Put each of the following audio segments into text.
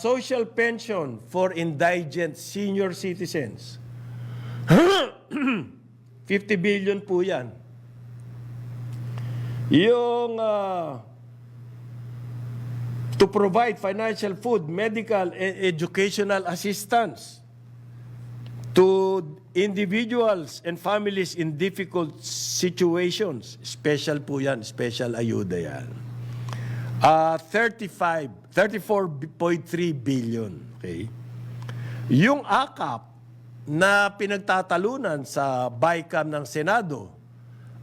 social pension for indigent senior citizens. 50 billion po yan. Yung ah, to provide financial food, medical, and educational assistance to individuals and families in difficult situations. Special po yan, special ayuda yan. Ah, 35, 34.3 billion. Okay? Yung akap na pinagtatalunan sa BICAM ng Senado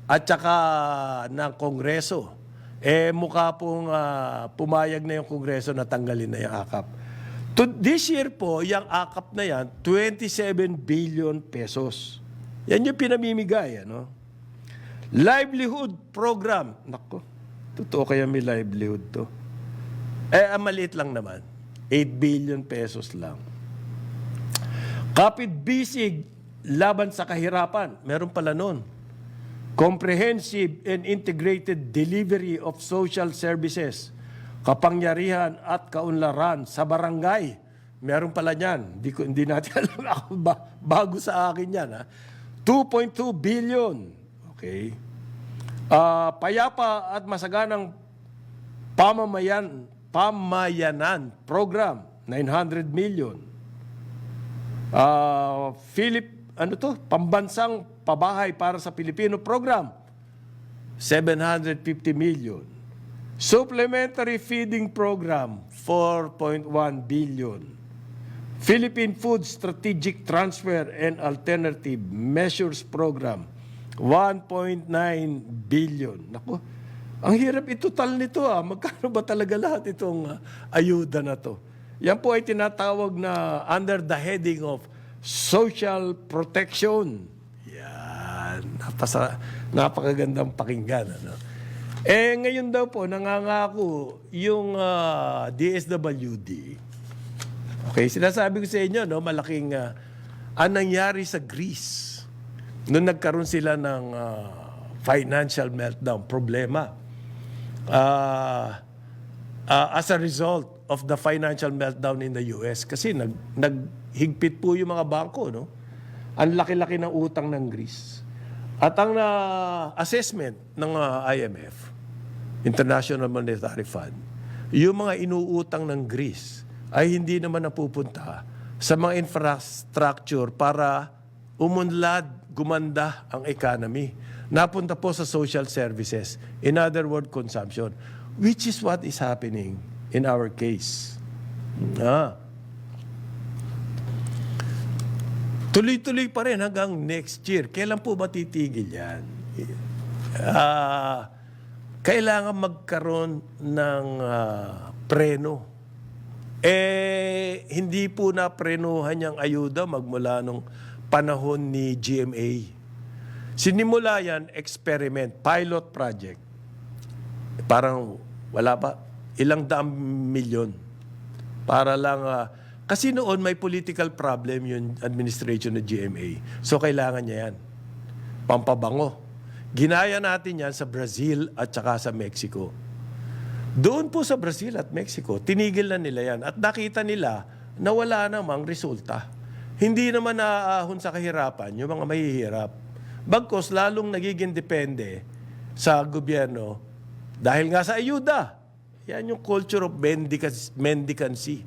at saka ng Kongreso, eh mukha pong ah, pumayag na yung Kongreso na tanggalin na yung akap. To this year po, yung akap na yan, 27 billion pesos. Yan yung pinamimigay, ano? Livelihood program. Nako, totoo kaya may livelihood to? Eh, ang maliit lang naman. 8 billion pesos lang. Kapit bisig laban sa kahirapan. Meron pala nun. Comprehensive and integrated delivery of social services. Kapangyarihan at kaunlaran sa barangay. Meron pala niyan. Hindi, ko, hindi natin alam ako ba, bago sa akin yan. Ha? 2.2 billion. Okay. Ah, payapa at masaganang pamamayan, pamayanan program, 900 million. Ah, Philip, ano to? Pambansang pabahay para sa Pilipino program, 750 million. Supplementary feeding program, 4.1 billion. Philippine Food Strategic Transfer and Alternative Measures Program, 1.9 billion. Nako, ang hirap itutal nito ah. Magkano ba talaga lahat itong ah, ayuda na to? Yan po ay tinatawag na under the heading of social protection. Yan. Napasa, napakagandang pakinggan. Ano? Eh, ngayon daw po, nangangako yung ah, DSWD. Okay, sinasabi ko sa inyo, no, malaking ah, ang nangyari sa Greece nung nagkaroon sila ng ah, financial meltdown, problema. Ah, ah, as a result of the financial meltdown in the US kasi nag naghigpit po yung mga bangko, no? Ang laki-laki ng utang ng Greece. At ang ah, assessment ng ah, IMF, International Monetary Fund, yung mga inuutang ng Greece ay hindi naman napupunta sa mga infrastructure para umunlad, gumanda ang economy. Napunta po sa social services. In other words, consumption. Which is what is happening in our case. Ah. Tuloy-tuloy pa rin hanggang next year. Kailan po ba titigil yan? Ah, kailangan magkaroon ng ah, preno. Eh, hindi po na prenuhan yung ayuda magmula nung panahon ni GMA. Sinimula yan, experiment, pilot project. Parang wala pa, ilang daang milyon. Para lang, ah, kasi noon may political problem yung administration ng GMA. So kailangan niya yan. Pampabango. Ginaya natin yan sa Brazil at saka sa Mexico. Doon po sa Brazil at Mexico, tinigil na nila yan. At nakita nila na wala namang resulta. Hindi naman naaahon sa kahirapan yung mga mahihirap. Bagkos lalong nagiging depende sa gobyerno dahil nga sa ayuda. Yan yung culture of mendicancy,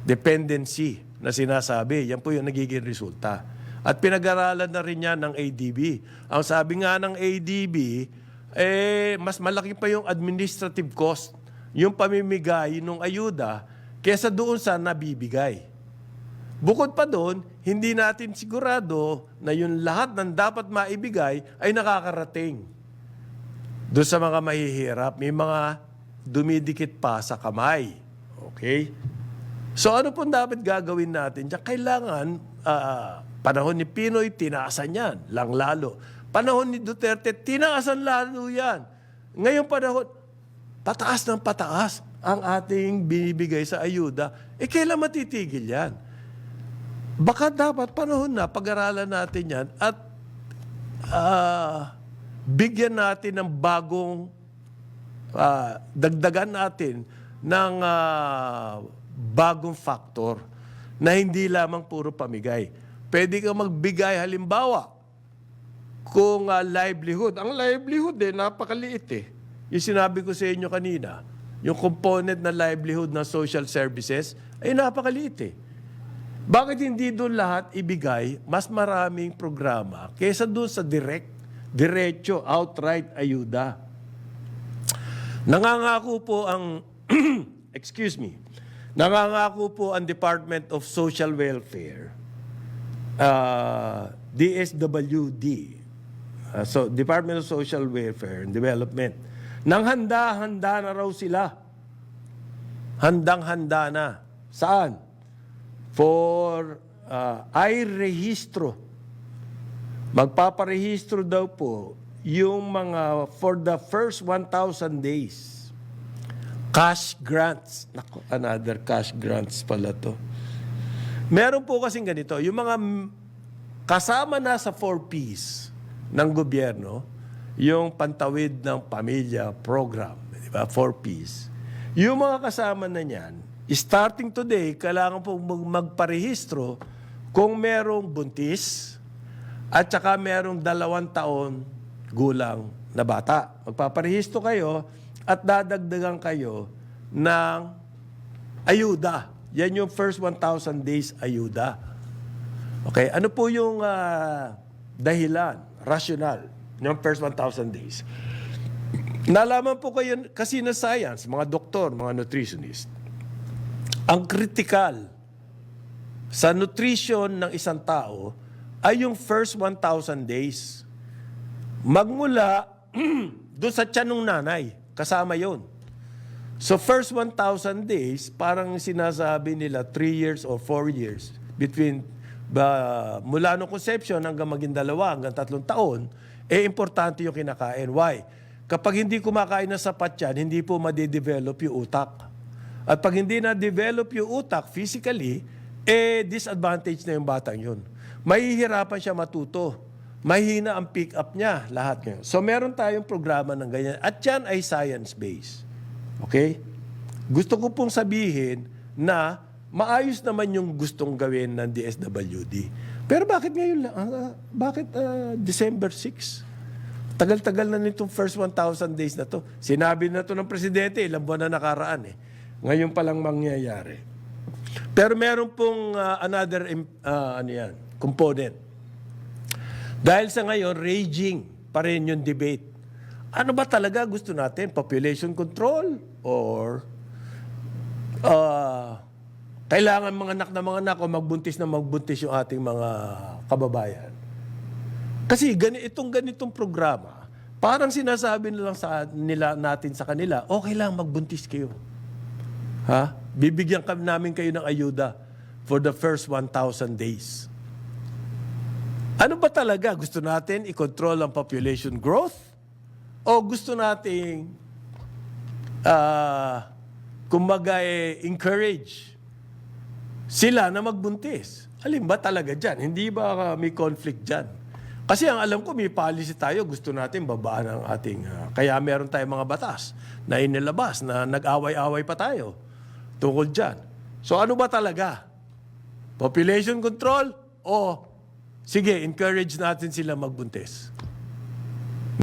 dependency na sinasabi. Yan po yung nagiging resulta. At pinag-aralan na rin yan ng ADB. Ang sabi nga ng ADB, eh, mas malaki pa yung administrative cost, yung pamimigay ng ayuda, kesa doon sa nabibigay. Bukod pa doon, hindi natin sigurado na yung lahat ng dapat maibigay ay nakakarating. Doon sa mga mahihirap, may mga dumidikit pa sa kamay. Okay? So ano po dapat gagawin natin? Diyan, kailangan, ah, panahon ni Pinoy, tinaasan yan, lang lalo. Panahon ni Duterte, tinaasan lalo yan. Ngayon panahon, pataas ng pataas ang ating binibigay sa ayuda. Eh, kailan matitigil yan? Baka dapat panahon na pag-aralan natin yan at ah, bigyan natin ng bagong ah, dagdagan natin ng ah, bagong factor na hindi lamang puro pamigay. Pwede kang magbigay halimbawa kung ah, livelihood. Ang livelihood eh, napakaliit eh. Yung sinabi ko sa inyo kanina, yung component na livelihood ng social services ay napakaliit eh. Bakit hindi doon lahat ibigay mas maraming programa kaysa doon sa direct, diretso, outright ayuda? Nangangako po ang, excuse me, nangangako po ang Department of Social Welfare, uh, DSWD, uh, so Department of Social Welfare and Development, nang handa-handa na raw sila. Handang-handa na. Saan? For uh, i-rehistro. Magpaparehistro daw po yung mga for the first 1,000 days. Cash grants. Nako, another cash grants pala to. Meron po kasing ganito, yung mga kasama na sa 4Ps ng gobyerno, yung pantawid ng pamilya program, di ba? 4Ps. Yung mga kasama na niyan, starting today, kailangan po mag- magparehistro kung merong buntis at saka merong dalawang taon gulang na bata. Magpaparehistro kayo at dadagdagan kayo ng ayuda. Yan yung first 1,000 days ayuda. Okay, ano po yung ah, dahilan, rational, ng first 1,000 days? Nalaman po kayo kasi na science, mga doktor, mga nutritionist, ang critical sa nutrition ng isang tao ay yung first 1,000 days. Magmula doon sa tiyan ng nanay, kasama yon. So first 1,000 days, parang sinasabi nila 3 years or 4 years between ba, mula no conception hanggang maging dalawa, hanggang tatlong taon, eh importante yung kinakain. Why? Kapag hindi kumakain ng sapat yan, hindi po madidevelop yung utak. At pag hindi na-develop yung utak physically, eh disadvantage na yung batang yun. Mahihirapan siya matuto. Mahina ang pick up niya, lahat ngayon. So meron tayong programa ng ganyan. At yan ay science-based. Okay? Gusto ko pong sabihin na maayos naman yung gustong gawin ng DSWD. Pero bakit ngayon lang? Ah, bakit ah, December 6? Tagal-tagal na nitong first 1,000 days na to. Sinabi na to ng presidente, ilang buwan na nakaraan eh. Ngayon pa lang mangyayari. Pero meron pong ah, another ah, ano yan, component. Dahil sa ngayon, raging pa rin yung debate. Ano ba talaga gusto natin? Population control? Or ah, kailangan mga anak na mga anak o magbuntis na magbuntis yung ating mga kababayan? Kasi gani, itong ganitong programa, parang sinasabi nilang sa nila natin sa kanila, okay lang magbuntis kayo. Ha? Bibigyan kami namin kayo ng ayuda for the first 1,000 days. Ano ba talaga? Gusto natin i-control ang population growth? O gusto nating ah kumbaga eh, encourage sila na magbuntis? Alin ba talaga dyan? Hindi ba may conflict dyan? Kasi ang alam ko, may policy tayo. Gusto natin babaan ang ating... ah, kaya meron tayong mga batas na inilabas na nag-away-away pa tayo tungkol dyan. So ano ba talaga? Population control o sige, encourage natin sila magbuntis?